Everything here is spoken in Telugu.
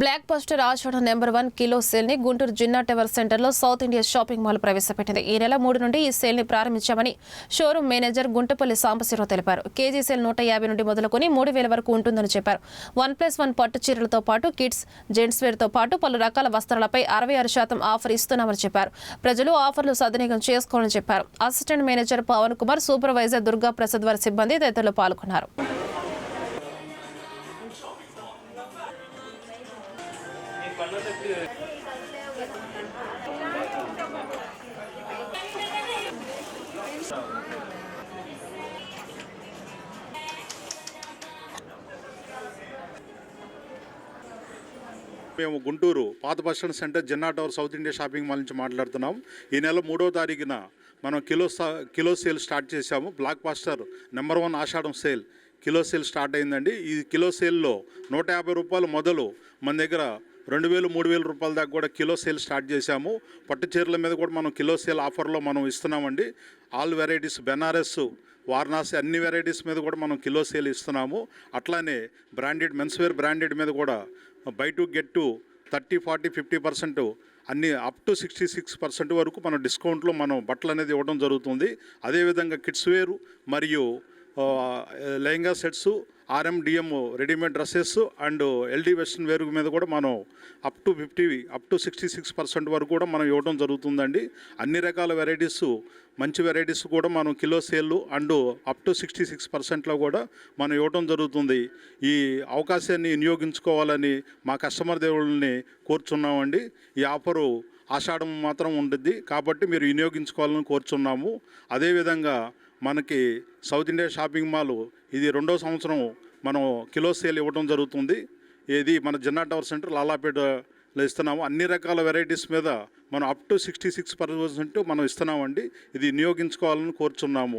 బ్లాక్ బస్టర్ ఆచరణ నెంబర్ వన్ కిలో సేల్ని గుంటూరు జిన్నా టవర్ సెంటర్లో సౌత్ ఇండియా షాపింగ్ మాల్ ప్రవేశపెట్టింది. ఈ నెల మూడు నుండి ఈ సేల్ని ప్రారంభించామని షోరూమ్ మేనేజర్ గుంటపల్లి సాంబశివరావు తెలిపారు. కేజీ సేల్ నూట యాభై నుండి మొదలుకొని మూడు వేల వరకు ఉంటుందని చెప్పారు. వన్ ప్లస్ వన్ పట్టు చీరలతో పాటు కిడ్స్ జెంట్స్ వేర్తో పాటు పలు రకాల వస్త్రాలపై అరవై ఆరు శాతం ఆఫర్ ఇస్తున్నామని చెప్పారు. ప్రజలు ఆఫర్లు సద్వినియోగం చేసుకోవాలని చెప్పారు. Assistant manager Pavan Kumar supervisor Durga Prasad వారి సిబ్బంది తదితరులు పాల్గొన్నారు. మేము గుంటూరు పాత bus stand centre Jinnah tower South India shopping mall నుంచి మాట్లాడుతున్నాం. ఈ నెల మూడో తారీఖున మనం కిలో సా- కిలో సేల్ స్టార్ట్ చేశాము. Blockbuster number one Ashadam sale. Kilo sale start అయిందండి. ఈ కిలో సేల్లో నూట యాభై రూపాయలు మొదలు మన దగ్గర రెండు వేలు మూడు వేల రూపాయల దాకా కూడా కిలో సేల్ స్టార్ట్ చేశాము. పట్టు చీరల మీద కూడా మనం కిలో సేల్ ఆఫర్లో మనం ఇస్తున్నామండి. ఆల్ వెరైటీస్ బెనారస్ వారణాసి అన్ని వెరైటీస్ మీద కూడా మనం కిలో సేల్ ఇస్తున్నాము. అట్లానే బ్రాండెడ్ మెన్స్వేర్ బ్రాండెడ్ మీద కూడా buy two get two thirty forty fifty percent అన్ని up to sixty six percent వరకు మనం డిస్కౌంట్లో మనం బట్టలు అనేది ఇవ్వడం జరుగుతుంది. అదేవిధంగా కిడ్స్ వేరు మరియు lehenga sets RM DM readymade dresses and LD western wear మీద కూడా మనం up to fifty up to sixty six percent వరకు కూడా మనం ఇవ్వడం జరుగుతుందండి. అన్ని రకాల వెరైటీస్ మంచి వెరైటీస్ కూడా మనం kilo sale and up to sixty six పర్సెంట్లో కూడా మనం ఇవ్వడం జరుగుతుంది. ఈ అవకాశాన్ని వినియోగించుకోవాలని మా కస్టమర్ దేవుళ్ళని కోరుచున్నామండి. ఈ ఆఫరు ఆషాఢం మాత్రం ఉంటుంది కాబట్టి మీరు వినియోగించుకోవాలని కోరుచున్నాము. అదేవిధంగా మనకి సౌత్ ఇండియా షాపింగ్ మాల్ ఇది రెండో సంవత్సరం మనం కిలో సేల్ ఇవ్వడం జరుగుతుంది. ఇది మన జిన్నా టవర్ సెంటర్ లాలాపేటలో ఇస్తున్నాము. అన్ని రకాల వెరైటీస్ మీద మనం up to sixty six percent మనం ఇస్తున్నామండి. ఇది వినియోగించుకోవాలని కోరుచున్నాము.